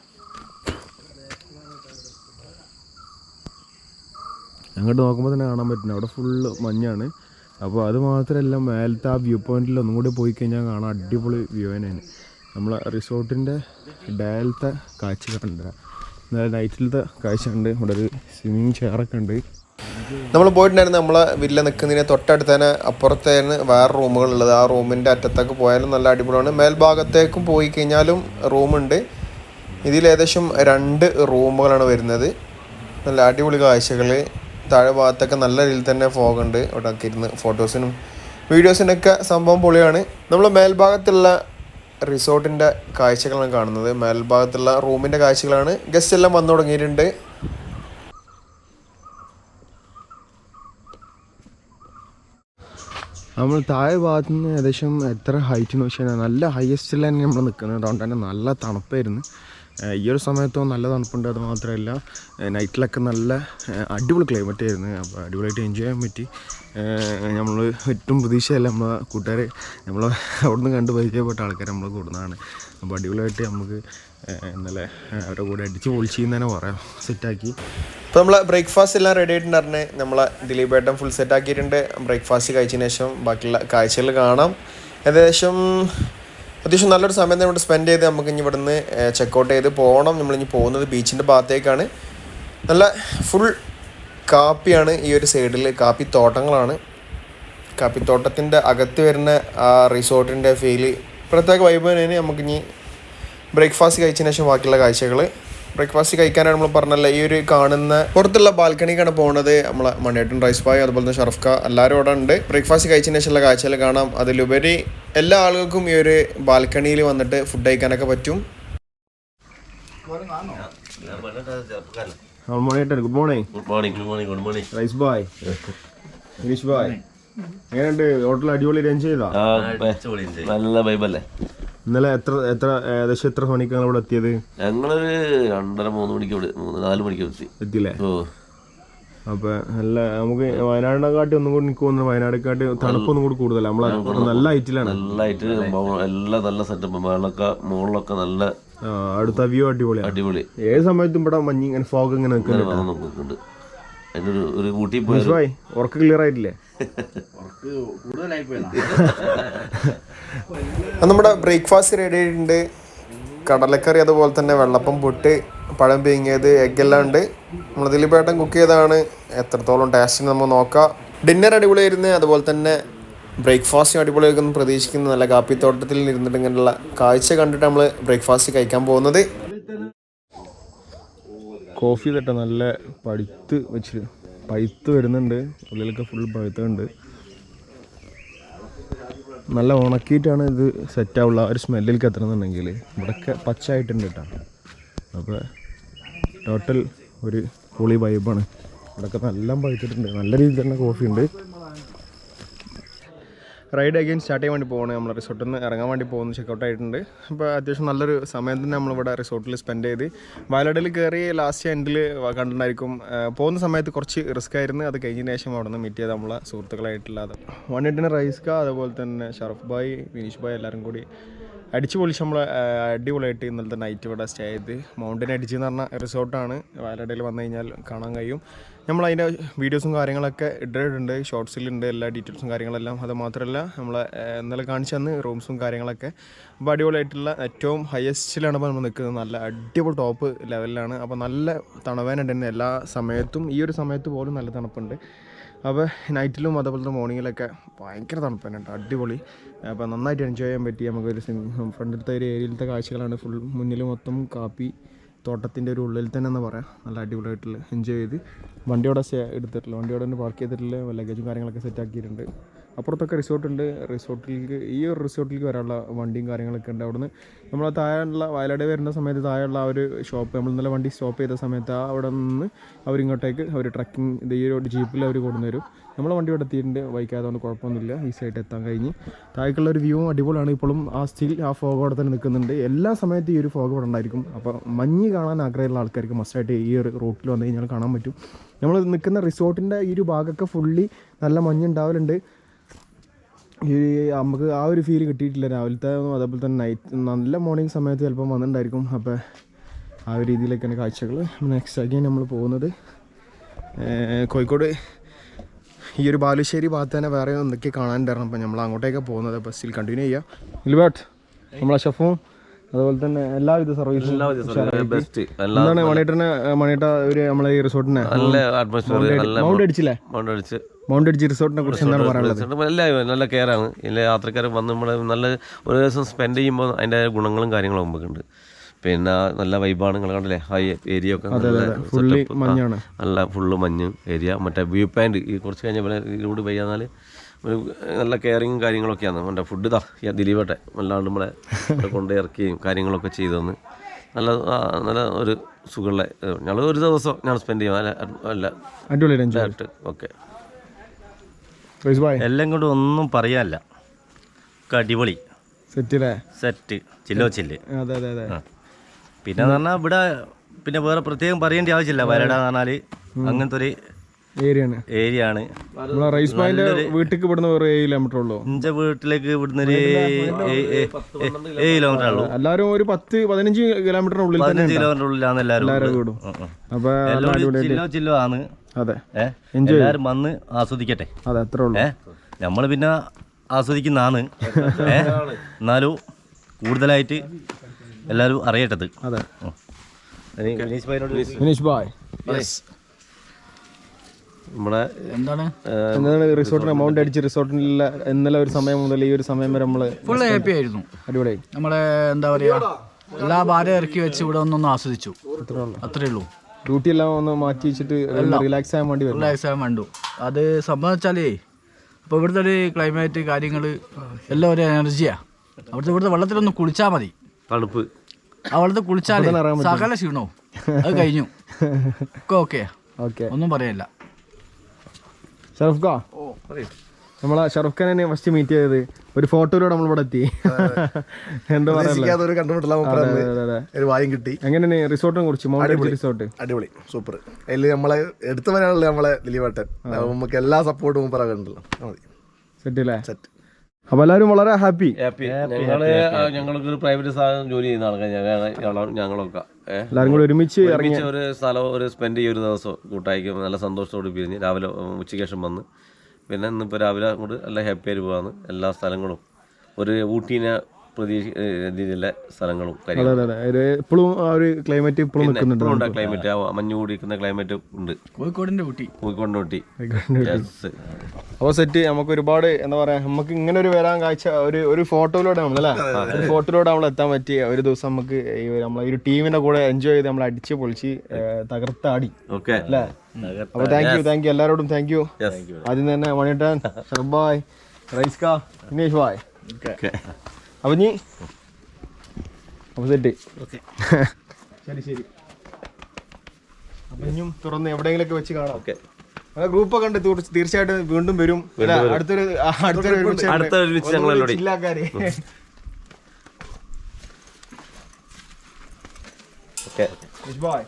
അങ്ങോട്ട് നോക്കുമ്പോൾ തന്നെ കാണാൻ പറ്റുന്നത് അവിടെ ഫുള്ള് മഞ്ഞാണ്. അപ്പോൾ അത് മാത്രമല്ല മേലത്തെ ആ വ്യൂ പോയിന്റിൽ ഒന്നും കൂടി പോയി കഴിഞ്ഞാൽ കാണാൻ അടിപൊളി വ്യൂ തന്നെയാണ്. നമ്മളെ റിസോർട്ടിന്റെ ഡയലത്തെ കാഴ്ച കണ്ട നൈറ്റിലത്തെ കാഴ്ച ഉണ്ട് ഇവിടെ ഒരു സ്വിമ്മിങ് ചെയറൊക്കെ ഉണ്ട്. നമ്മൾ പോയിട്ടുണ്ടായിരുന്നു നമ്മളെ വില്ല നിൽക്കുന്നതിന് തൊട്ടടുത്ത് തന്നെ അപ്പുറത്തേന് വേറെ റൂമുകളുള്ളത് ആ റൂമിന്റെ അറ്റത്തൊക്കെ പോയാലും നല്ല അടിപൊളിയാണ്. മേൽഭാഗത്തേക്കും പോയി കഴിഞ്ഞാലും റൂമുണ്ട് ഇതിൽ ഏകദേശം രണ്ട് റൂമുകളാണ് വരുന്നത്. നല്ല അടിപൊളി കാഴ്ചകൾ താഴെ ഭാഗത്തൊക്കെ നല്ല രീതിയിൽ തന്നെ ഫോഗ് അവിടെ ഒക്കെ ഇരുന്ന് ഫോട്ടോസിനും വീഡിയോസിനൊക്കെ സംഭവം പൊളിയാണ്. നമ്മൾ മേൽഭാഗത്തുള്ള റിസോർട്ടിന്റെ കാഴ്ചകളാണ് കാണുന്നത്. മേൽഭാഗത്തുള്ള റൂമിന്റെ കാഴ്ചകളാണ് ഗസ്റ്റ് എല്ലാം വന്നു തുടങ്ങിയിട്ടുണ്ട്. നമ്മൾ താഴെ ഭാഗത്ത് നിന്ന് ഏകദേശം എത്ര ഹൈറ്റ് എന്ന് വെച്ചാൽ നല്ല ഹയസ്റ്റിൽ തന്നെ നമ്മൾ നിൽക്കുന്നത്. അതുകൊണ്ട് തന്നെ നല്ല തണുപ്പായിരുന്നു. ഈ ഒരു സമയത്തോ നല്ല തണുപ്പുണ്ട് അത് മാത്രമല്ല നൈറ്റിലൊക്കെ നല്ല അടിപൊളി ക്ലൈമറ്റ് ആയിരുന്നു. അപ്പോൾ അടിപൊളിയായിട്ട് എൻജോയ് ചെയ്യാൻ പറ്റി. നമ്മൾ ഏറ്റവും പ്രതീക്ഷയല്ല നമ്മൾ കൂട്ടുകാർ നമ്മൾ അവിടുന്ന് കണ്ട് പരിചയപ്പെട്ട ആൾക്കാർ നമ്മൾ കൂടുന്നതാണ്. അപ്പോൾ അടിപൊളിയായിട്ട് നമുക്ക് ഇന്നലെ അവരുടെ കൂടെ അടിച്ച് പൊളിച്ച് തന്നെ പറയാം. സെറ്റാക്കി ഇപ്പോൾ നമ്മൾ ബ്രേക്ക്ഫാസ്റ്റ് എല്ലാം റെഡി ആയിട്ടുണ്ടായിരുന്നെ. നമ്മളെ ദിലീപ് ഏട്ടൻ ഫുൾ സെറ്റ് ആക്കിയിട്ടുണ്ട്. ബ്രേക്ക്ഫാസ്റ്റ് കഴിച്ചതിന് ശേഷം ബാക്കിയുള്ള കാഴ്ചകൾ കാണാം. ഏകദേശം അത്യാവശ്യം നല്ലൊരു സമയം തന്നെ ഇവിടെ സ്പെൻഡ് ചെയ്ത് നമുക്ക് ഇനി ഇവിടുന്ന് ചെക്കൗട്ട് ചെയ്ത് പോകണം നമ്മളിനി പോകുന്നത് ബീച്ചിന്റെ ഭാഗത്തേക്കാണ്. നല്ല ഫുൾ കാപ്പിയാണ് ഈ ഒരു സൈഡിൽ കാപ്പി തോട്ടങ്ങളാണ് കാപ്പിത്തോട്ടത്തിന്റെ അകത്ത് വരുന്ന ആ റിസോർട്ടിന്റെ ഫീൽ പ്രത്യേക വൈബ് തന്നെ നമുക്കിനി ബ്രേക്ക്ഫാസ്റ്റ് കഴിച്ചതിന് ശേഷം ബാക്കിയുള്ള കാഴ്ചകൾ ബ്രേക്ക്ഫാസ്റ്റ് കഴിക്കാനാണ് നമ്മൾ പറഞ്ഞല്ലോ ഈ ഒരു കാണുന്ന പുറത്തുള്ള ബാൽക്കണിക്കാണ് പോകുന്നത് നമ്മളെ മണിയേട്ടൻ റൈസ് ബായ് അതുപോലെ തന്നെ ഷർഫ്ക എല്ലാവരും അവിടെ ഉണ്ട്. ബ്രേക്ക്ഫാസ്റ്റ് കഴിച്ചതിന് ശേഷമുള്ള കാഴ്ചകൾ കാണാം. അതിലുപരി എല്ലാ ആളുകൾക്കും ഈ ഒരു ബാൽക്കണിയിൽ വന്നിട്ട് ഫുഡ് കഴിക്കാനൊക്കെ പറ്റും. Good morning good morning good morning good morning rice ബായ് ഇംഗ്ലീഷ് ബായ് എങ്ങനെയുണ്ട്? ഹോട്ടൽ അടിപൊളി അറേഞ്ച് ചെയ്താ നല്ല വൈബല്ലേ ഇന്നലെ എത്ര എത്ര ഏകദേശം എത്ര മണിക്കാണ് ഇവിടെ എത്തിയത്? ഞങ്ങളൊരു രണ്ടര മൂന്ന് മണിക്ക് ഇവിടെ മൂന്ന് നാല് മണിക്ക് എത്തി. എത്തില്ലേ ഓ. അപ്പൊ നല്ല നമുക്ക് വയനാടിനെക്കാട്ടി ഒന്നും കൂടി എനിക്ക് തോന്നുന്നു വയനാടിനെക്കാട്ടി തണുപ്പൊന്നും കൂടി കൂടുതലാണ് നമ്മളെ നല്ല ഹൈറ്റിലാണ്. എല്ലാ എല്ലാം നല്ല സെറ്റപ്പ് മേളൊക്കെ മുകളിലൊക്കെ നല്ല അടുത്ത വ്യൂ അടിപൊളിയാണ് അടിപൊളി. ഏത് സമയത്തും ഇവിടെ മഞ്ഞ് ഇങ്ങനെ ഫോഗ് ഇങ്ങനെ നിൽക്കുന്നുണ്ട് ഒരു ഊട്ടി പോയ ഉറക്കം ക്ലിയർ ആയിട്ടില്ലേ? നമ്മുടെ ബ്രേക്ക്ഫാസ്റ്റ് റെഡി ആയിട്ടുണ്ട്. കടലക്കറി അതുപോലെ തന്നെ വെള്ളപ്പം പൊട്ട് പഴം പിങ്ങിയത് എഗ്ഗെല്ലാം ഉണ്ട്. നമ്മൾ ദിലീപേട്ടൻ കുക്ക് ചെയ്തതാണ്. എത്രത്തോളം ടേസ്റ്റ് നമ്മൾ നോക്കാം. ഡിന്നർ അടിപൊളിയായിരുന്നു. അതുപോലെ തന്നെ ബ്രേക്ക്ഫാസ്റ്റും അടിപൊളിയായിരിക്കും പ്രതീക്ഷിക്കുന്ന. നല്ല കാപ്പിത്തോട്ടത്തിൽ ഇരുന്നിട്ട് ഇങ്ങനെയുള്ള കാഴ്ച കണ്ടിട്ട് നമ്മൾ ബ്രേക്ക്ഫാസ്റ്റ് കഴിക്കാൻ പോകുന്നത്. കോഫി തട്ട നല്ല പഴുത്ത് വെച്ച് പഴുത്ത് വരുന്നുണ്ട്. ഉള്ളിലൊക്കെ ഫുൾ പഴുത്തുണ്ട് നല്ല ഉണക്കിയിട്ടാണ് ഇത് സെറ്റ് ആവുള്ള ആ ഒരു സ്മെല്ലിൽ കത്തണമെന്നുണ്ടെങ്കിൽ ഇവിടെയൊക്കെ പച്ചയായിട്ടുണ്ട് കേട്ടോ. അപ്പോൾ ടോട്ടൽ ഒരു പൊളി വൈബാണ് ഇവിടെയൊക്കെ നല്ല പഴുത്തിട്ടുണ്ട്. നല്ല രീതിയിൽ തന്നെ കോഫി ഉണ്ട്. റൈഡ് അഗൈൻ സ്റ്റാർട്ട് ചെയ്യാൻ വേണ്ടി പോകണം നമ്മൾ റിസോർട്ടിൽ നിന്ന് ഇറങ്ങാൻ വേണ്ടി പോകുന്നു ചെക്കൗട്ട് ആയിട്ടുണ്ട്. അപ്പോൾ അത്യാവശ്യം നല്ലൊരു സമയം തന്നെ നമ്മളിവിടെ റിസോർട്ടിൽ സ്പെൻഡ് ചെയ്ത്. വയലാടിൽ കയറി ലാസ്റ്റ് എൻഡിൽ കണ്ടിട്ടുണ്ടായിരിക്കും. പോകുന്ന സമയത്ത് കുറച്ച് റിസ്ക് ആയിരുന്നു. അത് കഴിഞ്ഞ ശേഷം അവിടെ നിന്ന് മീറ്റ് ചെയ്ത് നമ്മളെ സുഹൃത്തുക്കളായിട്ടുള്ള എട്ടിന് റൈസ്ക അതുപോലെ തന്നെ ഷറഫ് ബായ് വിനീഷ് ബായ് എല്ലാവരും കൂടി അടിച്ചു പൊളിച്ച് നമ്മൾ അടിപൊളിയായിട്ട് ഇന്നലത്തെ നൈറ്റ് ഇവിടെ സ്റ്റേ ചെയ്ത്. മൗണ്ടൻ അടിച്ച് എന്ന് പറഞ്ഞ റിസോർട്ടാണ് വയനാട്ടിൽ വന്നു കഴിഞ്ഞാൽ കാണാൻ കഴിയും. നമ്മൾ അതിന്റെ വീഡിയോസും കാര്യങ്ങളൊക്കെ ഇട്ടിട്ടുണ്ട് ഷോർട്സിലുണ്ട് എല്ലാ ഡീറ്റെയിൽസും കാര്യങ്ങളെല്ലാം. അത് മാത്രമല്ല നമ്മൾ ഇന്നലെ കാണിച്ചു തന്ന് റൂംസും കാര്യങ്ങളൊക്കെ. അപ്പോൾ അടിപൊളിയായിട്ടുള്ള ഏറ്റവും ഹയസ്റ്റിലാണ് ഇപ്പോൾ നമ്മൾ നിൽക്കുന്നത്. നല്ല അടിപൊളി ടോപ്പ് ലെവലിലാണ് അപ്പോൾ നല്ല തണുവേനുണ്ട് തന്നെ എല്ലാ സമയത്തും ഈ ഒരു സമയത്ത് പോലും നല്ല തണുപ്പുണ്ട്. അപ്പോൾ നൈറ്റിലും അതുപോലെ തന്നെ മോർണിംഗിലൊക്കെ ഭയങ്കര തണുപ്പാണ് കേട്ടോ അടിപൊളി. അപ്പോൾ നന്നായിട്ട് എൻജോയ് ചെയ്യാൻ പറ്റി. നമുക്കൊരു ഫ്രണ്ടിലത്തെ ഒരു ഏരിയയിലത്തെ കാഴ്ചകളാണ് ഫുൾ മുന്നിൽ മൊത്തം കാപ്പി തോട്ടത്തിന്റെ ഒരു ഉള്ളിൽ തന്നെ എന്ന് പറയാം. നല്ല അടിപൊളിയായിട്ടുള്ള എൻജോയ് ചെയ്ത് വണ്ടിയോടെ എടുത്തിട്ടുള്ളൂ വണ്ടിയോടെ തന്നെ പാർക്ക് ചെയ്തിട്ടുള്ള ലഗേജും കാര്യങ്ങളൊക്കെ സെറ്റ് ആക്കിയിട്ടുണ്ട്. അപ്പുറത്തൊക്കെ റിസോർട്ടുണ്ട് റിസോർട്ടിലേക്ക് ഈ ഒരു റിസോർട്ടിലേക്ക് വരാനുള്ള വണ്ടിയും കാര്യങ്ങളൊക്കെ ഉണ്ട്. അവിടുന്ന് നമ്മൾ താഴെയുള്ള വയലാട് വരുന്ന സമയത്ത് താഴെയുള്ള ആ ഒരു ഷോപ്പ് നമ്മൾ ഇന്നലെ വണ്ടി സ്റ്റോപ്പ് ചെയ്ത സമയത്ത് ആ അവിടെ നിന്ന് അവരിങ്ങോട്ടേക്ക് അവർ ട്രക്കിംഗ് ഇത് ഈ ഒരു ജീപ്പിൽ അവർ കൊണ്ടുവരും നമ്മൾ വണ്ടി ഇവിടെ എത്തിയിട്ടുണ്ട്. വൈകാതുകൊണ്ട് കുഴപ്പമൊന്നുമില്ല. ഈസി ആയിട്ട് എത്താൻ കഴിഞ്ഞ്. താഴേക്കുള്ള ഒരു വ്യൂ അടിപൊളിയാണ്. ഇപ്പോഴും ആ സ്റ്റിൽ ആ ഫോഗ് അവിടെ തന്നെ നിൽക്കുന്നുണ്ട്. എല്ലാ സമയത്തും ഈ ഒരു ഫോഗ് ഇവിടെ ഉണ്ടായിരിക്കും. അപ്പോൾ മഞ്ഞ് കാണാൻ ആഗ്രഹമുള്ള ആൾക്കാർക്ക് മസ്റ്റായിട്ട് ഈ ഒരു റൂട്ടിൽ വന്നു കഴിഞ്ഞാൽ കാണാൻ പറ്റും. നമ്മൾ നിൽക്കുന്ന റിസോർട്ടിന്റെ ഈ ഒരു ഭാഗമൊക്കെ ഫുള്ളി നല്ല മഞ്ഞ് ഉണ്ടാവലുണ്ട്. ഈ നമുക്ക് ആ ഒരു ഫീൽ കിട്ടിയിട്ടില്ല. രാവിലത്തെ അതേപോലെ തന്നെ നൈറ്റ് നല്ല മോർണിംഗ് സമയത്ത് ചിലപ്പം വന്നിട്ടുണ്ടായിരിക്കും. അപ്പോൾ ആ ഒരു രീതിയിലൊക്കെയാണ് കാഴ്ചകൾ നെക്സ്റ്റ് അഗെയിൻ നമ്മൾ പോകുന്നത്. കോഴിക്കോട് ഈ ഒരു ബാലുശ്ശേരി ഭാഗത്ത് തന്നെ വേറെ എന്തൊക്കെ തരണം അപ്പം നമ്മൾ അങ്ങോട്ടേക്കാണ് പോകുന്നത്. ബസ്സിൽ കണ്ടിന്യൂ ചെയ്യാം. ഇൽബാട്ട് നമ്മളെ ഷെഫും അതുപോലെ തന്നെ എല്ലാവിധ സർവീസും ബെസ്റ്റ് എന്താണ് മണിയേട്ടനെ മണിയേട്ട ഒരു നമ്മളെ ഈ റിസോർട്ടിനെ നല്ല അറ്റ്മോസ്ഫിയർ മൗണ്ട് അടിച്ചില്ലേ? മൗണ്ട് അടിച്ച്. മൗണ്ട് അടിച്ച് റിസോർട്ടിനെ കുറിച്ച് എന്താണ് പറയാനുള്ളത്? നല്ല എല്ലാവരും നല്ല കെയറാണ് എല്ലാ യാത്രക്കാർ വന്ന് നമ്മൾ നല്ല ഒരു ദിവസം സ്പെൻഡ് ചെയ്യുമ്പോൾ അതിന്റെ ഗുണങ്ങളും കാര്യങ്ങളും ഉണ്ട്. പിന്നെ നല്ല വൈബാണ് നിങ്ങൾ കണ്ടില്ലേ? ഹൈ ഏരിയ ഒക്കെ നല്ല ഫുള്ളി മഞ്ഞ് ഏരിയ മറ്റേ വ്യൂ പോയിന്റ് ഈ കുറച്ച് കഴിഞ്ഞാൽ ഇവിടെ പെയ്യാന്നാൽ ഒരു നല്ല കെയറിങ്ങും കാര്യങ്ങളൊക്കെയാണ്. മറ്റേ ഫുഡ് ഇതാ ദിലീപട്ടെ. വല്ലാണ്ട് നമ്മളെ കൊണ്ട് ഇറക്കുകയും കാര്യങ്ങളൊക്കെ ചെയ്തു തന്ന് നല്ല നല്ല ഒരു സുഖമുള്ള ഞങ്ങൾ ഒരു ദിവസം ഞാൻ സ്പെൻഡ് ചെയ്യും. അല്ല അല്ല. അടിപൊളി എൻജോയ് ഓക്കെ എല്ലാം കൊണ്ട് ഒന്നും പറയാനില്ല. അടിപൊളി. സെറ്റ് സെറ്റ് ചില്ലോ ചില്ല്. അതെ അതെ അതെ. പിന്നെ പറഞ്ഞാൽ ഇവിടെ പിന്നെ വേറെ പ്രത്യേകം പറയേണ്ട ആവശ്യമില്ല. വരട എന്ന് പറഞ്ഞാൽ അങ്ങനത്തെ ഒരു ഏരിയ ആണ് ഏരിയ ആണ് നമ്മളെ റൈസ് ബായിന്റെ വീട്ടിലേക്ക് ഇവിടുന്ന് വേറെ ഏഴ് കിലോമീറ്റർ ഉള്ളൂ? എന്റെ വീട്ടിലേക്ക് ഇവിടുന്ന് ഒരു ഏഴ്- കിലോമീറ്റർ ഉള്ളൂ. എല്ലാവരും ഒരു പത്ത് പതിനഞ്ച് കിലോമീറ്ററിനുള്ളിൽ തന്നെ പതിനഞ്ച് കിലോമീറ്റർ ഉള്ളിലാണ് എല്ലാവരും എല്ലാവരും. വീടും. അപ്പൊ ഒരു ചില്ലോ ചില്ലോ ആണ്. അതെ. എല്ലാവരും വന്ന് ആസ്വദിക്കട്ടെ. അതെ അത്ര ഉള്ളൂ. നമ്മൾ പിന്നെ ആസ്വദിക്കുന്നതാണ്. എന്നാലും കൂടുതലായിട്ട് എല്ലാവരും അറിയട്ടത്. അതെ. വിനീഷ് ഭായിനോട് വിനീഷ്. ബായ് നമ്മുടെ എന്താണ്? എന്താണ് റിസോർട്ടിന് എമൗണ്ട് അടിച്ച് റിസോർട്ടിലുള്ള ഇന്നലെ ഒരു സമയം മുതൽ ഈ ഒരു സമയം വരെ നമ്മൾ ഫുൾ ഹാപ്പി ആയിരുന്നു. അടിപൊളി നമ്മളെ എന്താ പറയാ എല്ലാ ഭാരം ഇറക്കി വെച്ച് ഇവിടെ ഒന്നൊന്ന് ആസ്വദിച്ചു. അത്രേ ഉള്ളൂ. ഡ്യൂട്ടി എല്ലാം ഒന്ന് മാറ്റി വെച്ചിട്ട് റിലാക്സ് ആകാൻ വേണ്ടി റിലാക്സ് ആകാൻ വേണ്ടു. അത് സംബന്ധിച്ചാലേ ഇപ്പോൾ ഇവിടുത്തെ ഒരു ക്ലൈമറ്റ് കാര്യങ്ങൾ എല്ലാം ഒരു എനർജിയാ അവിടുത്തെ ഇവിടുത്തെ വെള്ളത്തിലൊന്ന് കുളിച്ചാൽ മതി. തണുപ്പ്. ആ വെള്ളത്തിൽ കുളിച്ചാലേ സകല ക്ഷീണവും അത് കഴിഞ്ഞു. ഒക്കെ ഓക്കെ ഓക്കെ ഒന്നും പറയാനില്ല ഷറഫ് ഖാ? നമ്മളെ ഷറഫ് ഖാനെ ഫസ്റ്റ് മീറ്റ് ചെയ്തത്. ഒരു ഫോട്ടോയിലൂടെ നമ്മൾ ഇവിടെ എത്തി. എന്താ ഒരു വായും കിട്ടി. എങ്ങനെ റിസോർട്ടിനെ കുറിച്ച്? റിസോർട്ട് അടിപൊളി. സൂപ്പർ. അതിൽ നമ്മളെ എടുത്തു വരാനുള്ള നമ്മളെ ദിലീപേട്ടൻ നമുക്ക് എല്ലാ സപ്പോർട്ടും മതി. സെറ്റ് അല്ലേ? സെറ്റ് അപ്പൊ എല്ലാവരും വളരെ ഹാപ്പി. ഹാപ്പി. ഞങ്ങൾ ഞങ്ങൾക്ക് ഒരു പ്രൈവറ്റ് സ്ഥാപനം ജോലി ചെയ്യുന്ന ആൾക്കാർ ഞങ്ങളൊക്കെ. എല്ലാവരും കൂടി ഒരുമിച്ച് ഇറങ്ങി ഒരു സ്ഥലം ഒരു സ്പെൻഡ് ചെയ്യും ഒരു ദിവസം കൂട്ടായിക്കും. നല്ല സന്തോഷത്തോട് പിരിഞ്ഞ് രാവിലെ ഉച്ചയ്ക്ക് ശേഷം വന്ന്. പിന്നെ ഇന്നിപ്പോൾ രാവിലെ അങ്ങോട്ട് നല്ല ഹാപ്പി ആയിട്ട് പോകാന്ന് എല്ലാ സ്ഥലങ്ങളും. ഒരു ഊട്ടീനെ പ്രതീക്ഷ രീതിയിലുള്ള സ്ഥലങ്ങളും ഇപ്പോഴും ആ ഒരു ക്ലൈമറ്റ് ഇപ്പോഴും നിൽക്കുന്നുണ്ട് ഉണ്ട് ക്ലൈമറ്റ് മഞ്ഞ് കൂടിയിരിക്കുന്ന ക്ലൈമറ്റ് ഉണ്ട്. കോഴിക്കോടിന്റെ ഊട്ടി. കോഴിക്കോടിന്റെ ഊട്ടി. Yes. അപ്പോൾ സെറ്റ് നമുക്ക് ഒരുപാട് എന്താ പറയാ നമുക്ക് ഇങ്ങനെ ഒരു വരാൻ കാഴ്ച ഒരു ഒരു ഫോട്ടോയിലൂടെ നമ്മൾ അല്ലേ? ഒരു ഫോട്ടോയിലൂടെ നമ്മൾ എത്താൻ പറ്റി ഒരു ദിവസം നമുക്ക് ഈ നമ്മളെ ഒരു ടീമിന്റെ കൂടെ എൻജോയ് ചെയ്ത് നമ്മൾ അടിച്ച് പൊളിച്ച് തകർത്താടി. ഓക്കെ അല്ലേ? അപ്പോൾ താങ്ക് യു താങ്ക് യു എല്ലാവരോടും താങ്ക് യു. ആദ്യം തന്നെ മണിട്ടൻ ഷർബായ് റൈസ്ക ദിനേഷ് ബായ് Okay. അപ്പൊ നീ അപ്പൊ സെറ്റ് ശരി ശരി. അപ്പം ഇനിയും തുറന്ന് എവിടെയെങ്കിലൊക്കെ വെച്ച് കാണാം. ഓക്കെ. ഗ്രൂപ്പൊക്കെ കണ്ട് തീർച്ച- തീർച്ചയായിട്ടും വീണ്ടും വരും? അടുത്തൊരു അടുത്തൊരു ഒരുമിച്ച് ഓക്കെ. ഒരുമിച്ച്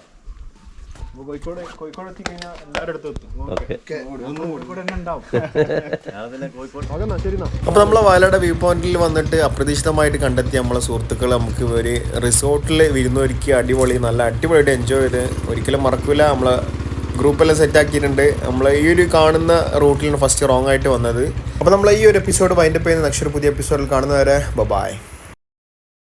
അപ്പൊ കോഴിക്കോട് കോഴിക്കോട് എത്തിക്കഴിഞ്ഞാൽ എല്ലാവരുടെ അടുത്തും എത്തും. അപ്പോൾ നമ്മളെ വയനാട് വ്യൂ പോയിന്റിൽ വന്നിട്ട് അപ്രതീക്ഷിതമായിട്ട് കണ്ടെത്തിയ നമ്മളെ സുഹൃത്തുക്കൾ നമുക്ക് ഒരു റിസോർട്ടിൽ വിരുന്നൊരുക്കി അടിപൊളി നല്ല അടിപൊളിയായിട്ട് എൻജോയ് ചെയ്ത്. ഒരിക്കലും മറക്കില്ല നമ്മളെ ഗ്രൂപ്പെല്ലാം സെറ്റ് ആക്കിയിട്ടുണ്ട്. നമ്മൾ ഈ ഒരു കാണുന്ന റൂട്ടിലാണ് ഫസ്റ്റ് റോങ് ആയിട്ട് വന്നത്. അപ്പോൾ നമ്മൾ ഈ ഒരു എപ്പിസോഡ് വൈൻഡപ്പ് ചെയ്യുന്ന നെക്സ്റ്റ് ഒരു പുതിയ എപ്പിസോഡിൽ കാണുന്നവരെ ബൈ